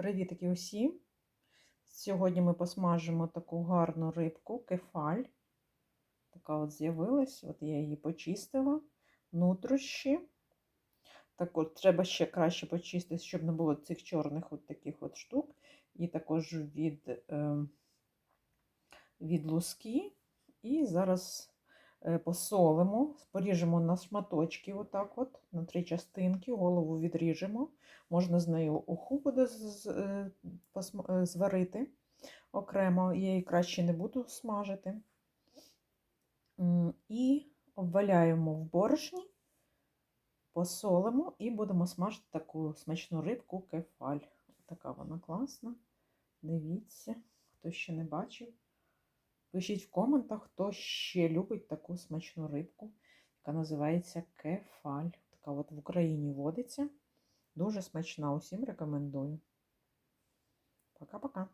Привітки усім! Сьогодні ми посмажимо таку гарну рибку, кефаль. Така от з'явилась, от я її почистила, нутрощі. Так от, треба ще краще почистити, щоб не було цих чорних от таких от штук. І також від, е, від луски. І зараз посолимо, поріжемо на шматочки, отак от, на три частинки, голову відріжемо. Можна з нею уху буде е, е, зварити окремо, я її краще не буду смажити. І обваляємо в борошні, посолимо і будемо смажити таку смачну рибку кефаль. Така вона класна. Дивіться, хто ще не бачив. Пишіть в коментах, хто ще любить таку смачну рибку, яка називається кефаль. Така от в Україні водиться. Дуже смачна, усім рекомендую. Пока-пока.